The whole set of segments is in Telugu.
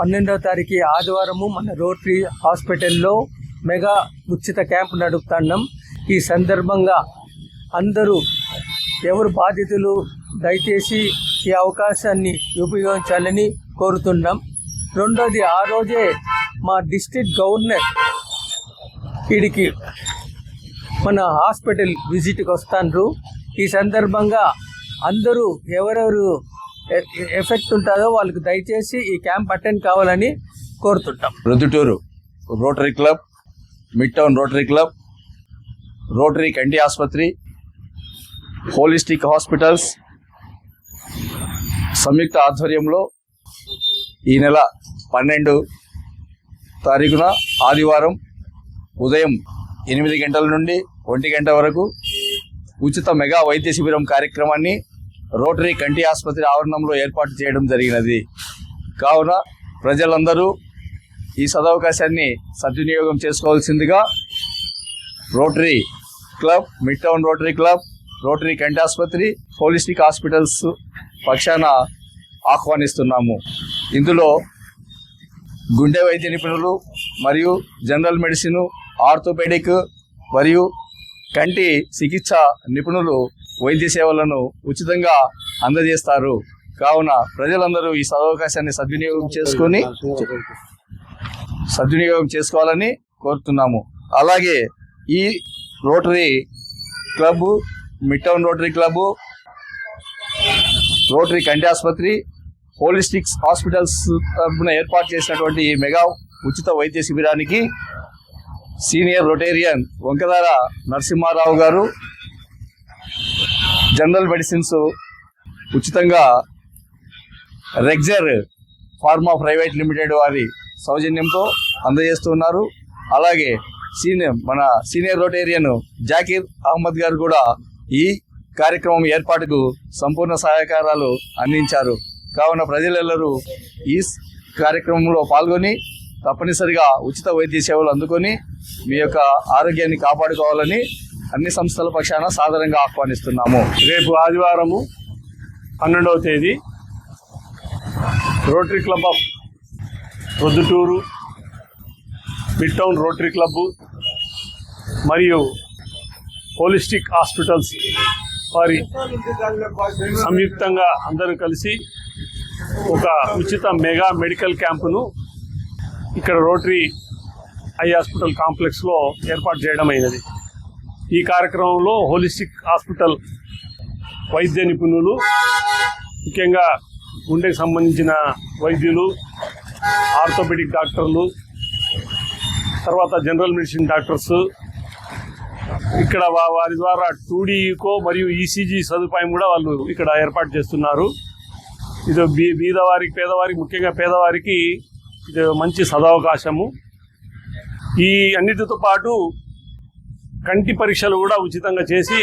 పన్నెండవ తారీఖు ఆదివారము మన రోటరీ హాస్పిటల్లో మెగా ఉచిత క్యాంప్ నడుపుతున్నాం ఈ సందర్భంగా అందరూ ఎవరు బాధితులు దయచేసి ఈ అవకాశాన్ని ఉపయోగించాలని కోరుతున్నాం. రెండోది ఆ రోజే మా డిస్ట్రిక్ట్ గవర్నర్ వీడికి మన హాస్పిటల్ విజిట్కి వస్తాండ్రు. ఈ సందర్భంగా అందరూ ఎవరెవరు ఎఫెక్ట్ ఉంటుందో వాళ్ళకి దయచేసి ఈ క్యాంప్ అటెండ్ కావాలని కోరుతుంటాం. రుదుటూరు rotary club mid town rotary club rotary కంటి ఆసుపత్రి హోలిస్టిక్ హాస్పిటల్స్ సంయుక్త ఆధ్వర్యంలో ఈ నెల పన్నెండు తారీఖున ఆదివారం ఉదయం ఎనిమిది గంటల నుండి ఒంటి గంట వరకు ఉచిత మెగా వైద్య శిబిరం కార్యక్రమాన్ని రోటరీ కంటి ఆసుపత్రి ఆవరణంలో ఏర్పాటు చేయడం జరిగినది. కావున ప్రజలందరూ ఈ సదవకాశాన్ని సద్వినియోగం చేసుకోవాల్సిందిగా rotary club mid town rotary club rotary కంటి ఆసుపత్రి హోలిస్టిక్ హాస్పిటల్స్ పక్షాన ఆహ్వానిస్తున్నాము. ఇందులో గుండె వైద్య నిపుణులు మరియు జనరల్ మెడిసిన్ ఆర్థోపెడిక్ మరియు కంటి చికిత్స నిపుణులు వైద్య సేవలను ఉచితంగా అందజేస్తారు. కావున ప్రజలందరూ ఈ సదవకాశాన్ని సద్వినియోగం చేసుకొని సద్వినియోగం చేసుకోవాలని కోరుతున్నాము. అలాగే ఈ rotary club mid town rotary club rotary కంటి ఆసుపత్రి హోలిస్టిక్స్ హాస్పిటల్స్ తరఫున ఏర్పాటు చేసినటువంటి ఈ మెగా ఉచిత వైద్య శిబిరానికి సీనియర్ రొటేరియన్ వంకదార నరసింహారావు గారు జనరల్ మెడిసిన్స్ ఉచితంగా రెగ్జర్ ఫార్మా ప్రైవేట్ లిమిటెడ్ వారి సౌజన్యంతో అందజేస్తున్నారు అలాగే సీనియర్ మన సీనియర్ రొటేరియన్ జాకీర్ అహ్మద్ గారు కూడా ఈ కార్యక్రమం ఏర్పాటుకు సంపూర్ణ సహకారాలు అందించారు. కావున ప్రజలెల్లరూ ఈ కార్యక్రమంలో పాల్గొని తప్పనిసరిగా ఉచిత వైద్య సేవలు అందుకొని మీ యొక్క ఆరోగ్యాన్ని కాపాడుకోవాలని అన్ని సంస్థల పక్షాన సాధారణంగా ఆహ్వానిస్తున్నాము. రేపు ఆదివారము పన్నెండవ తేదీ rotary club of Proddatur mid town rotary club మరియు హోలిస్టిక్ హాస్పిటల్స్ వారి సంయుక్తంగా అందరూ కలిసి ఒక ఉచిత మెగా మెడికల్ క్యాంపును ఇక్కడ రోటరీ ఐ హాస్పిటల్ కాంప్లెక్స్లో ఏర్పాటు చేయడం అయినది. ఈ కార్యక్రమంలో హోలిస్టిక్ హాస్పిటల్ వైద్య నిపుణులు ముఖ్యంగా గుండెకి సంబంధించిన వైద్యులు ఆర్థోపెడిక్ డాక్టర్లు తర్వాత జనరల్ మెడిసిన్ డాక్టర్స్. ఇక్కడ వారి ద్వారా టూడీకో మరియు ఈసీజీ సదుపాయం కూడా వాళ్ళు ఇక్కడ ఏర్పాటు చేస్తున్నారు. ఇది బీ బీదవారికి పేదవారికి ముఖ్యంగా పేదవారికి ఇది మంచి సదవకాశము. ఈ అన్నిటితో పాటు కంటి పరీక్షలు కూడా ఉచితంగా చేసి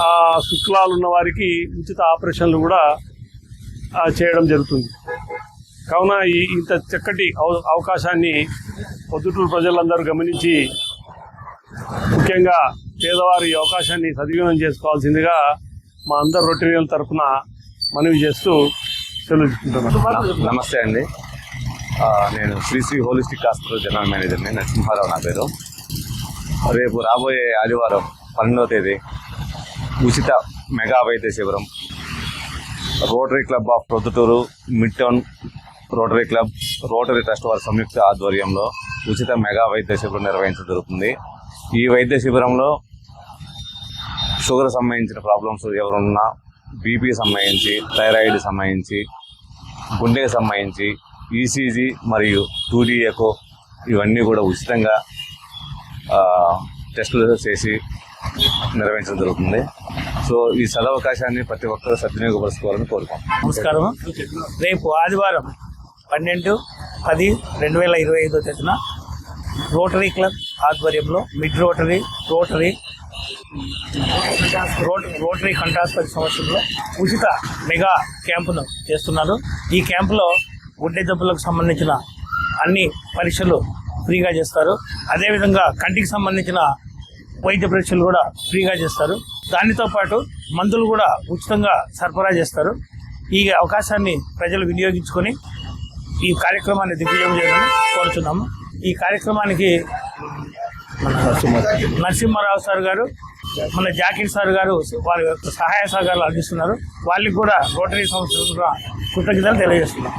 ఆ శుక్లాలు ఉన్న వారికి ఉచిత ఆపరేషన్లు కూడా చేయడం జరుగుతుంది. కావున ఈ ఇంత చక్కటి అవ- అవకాశాన్ని పొద్దుటూరు ప్రజలందరూ గమనించి ముఖ్యంగా పేదవారి అవకాశాన్ని సద్వినియోగం చేసుకోవాల్సిందిగా మా అందరు రొటీరియల్ తరఫున మనవి చేస్తూ తెలుసుకుంటున్నాను నమస్తే అండి. నేను నేను శ్రీశ్రీ హోలిస్టిక్ హాస్పిటల్ జనరల్ మేనేజర్ని నరసింహారావు నా పేరు. రేపు రాబోయే ఆదివారం పన్నెండవ తేదీ ఉచిత మెగా వైద్య శిబిరం. Rotary club of Proddatur mid town rotary club rotary trust వారి సంయుక్త ఆధ్వర్యంలో ఉచిత మెగా వైద్య శిబిరం నిర్వహించడం జరుగుతుంది. ఈ వైద్య శిబిరంలో షుగర్ సంబంధించిన ప్రాబ్లమ్స్ ఎవరున్నా బీపీ సంబంధించి థైరాయిడ్ సంబంధించి గుండెకి సంబంధించి ఈసీజీ మరియు టూడీ ఎకో ఇవన్నీ కూడా ఉచితంగా టెస్టులు చేసి నిర్వహించడం జరుగుతుంది. సో ఈ సదవకాశాన్ని ప్రతి ఒక్కరూ సద్వినియోగపరచుకోవాలని కోరుకుంటున్నాం. నమస్కారం రేపు ఆదివారం పన్నెండు పది రెండు వేల ఇరవై ఐదో తేదీన రోటరీ క్లబ్ ఆధ్వర్యంలో మిడ్ రోటరీ రోటరీ రోటరీ కంఠాస్పతి సంవత్సరంలో ఉచిత మెగా క్యాంపును చేస్తున్నారు. ఈ క్యాంపులో గుండె జబ్బులకు సంబంధించిన అన్ని పరీక్షలు ఫ్రీగా చేస్తారు. అదేవిధంగా కంటికి సంబంధించిన వైద్య పరీక్షలు కూడా ఫ్రీగా చేస్తారు. దానితో పాటు మందులు కూడా ఉచితంగా సరఫరా చేస్తారు. ఈ అవకాశాన్ని ప్రజలు వినియోగించుకొని ఈ కార్యక్రమాన్ని దిగ్విజయం చేయాలని కోరుతున్నాము ఈ కార్యక్రమానికి మన నరసింహారావు సార్ గారు మన జాకిర్ సార్ గారు వారి యొక్క సహాయ సహకారాలు అందిస్తున్నారు. వాళ్ళకి కూడా రోటరీ సంస్థ కృతజ్ఞతలు తెలియజేస్తున్నాం.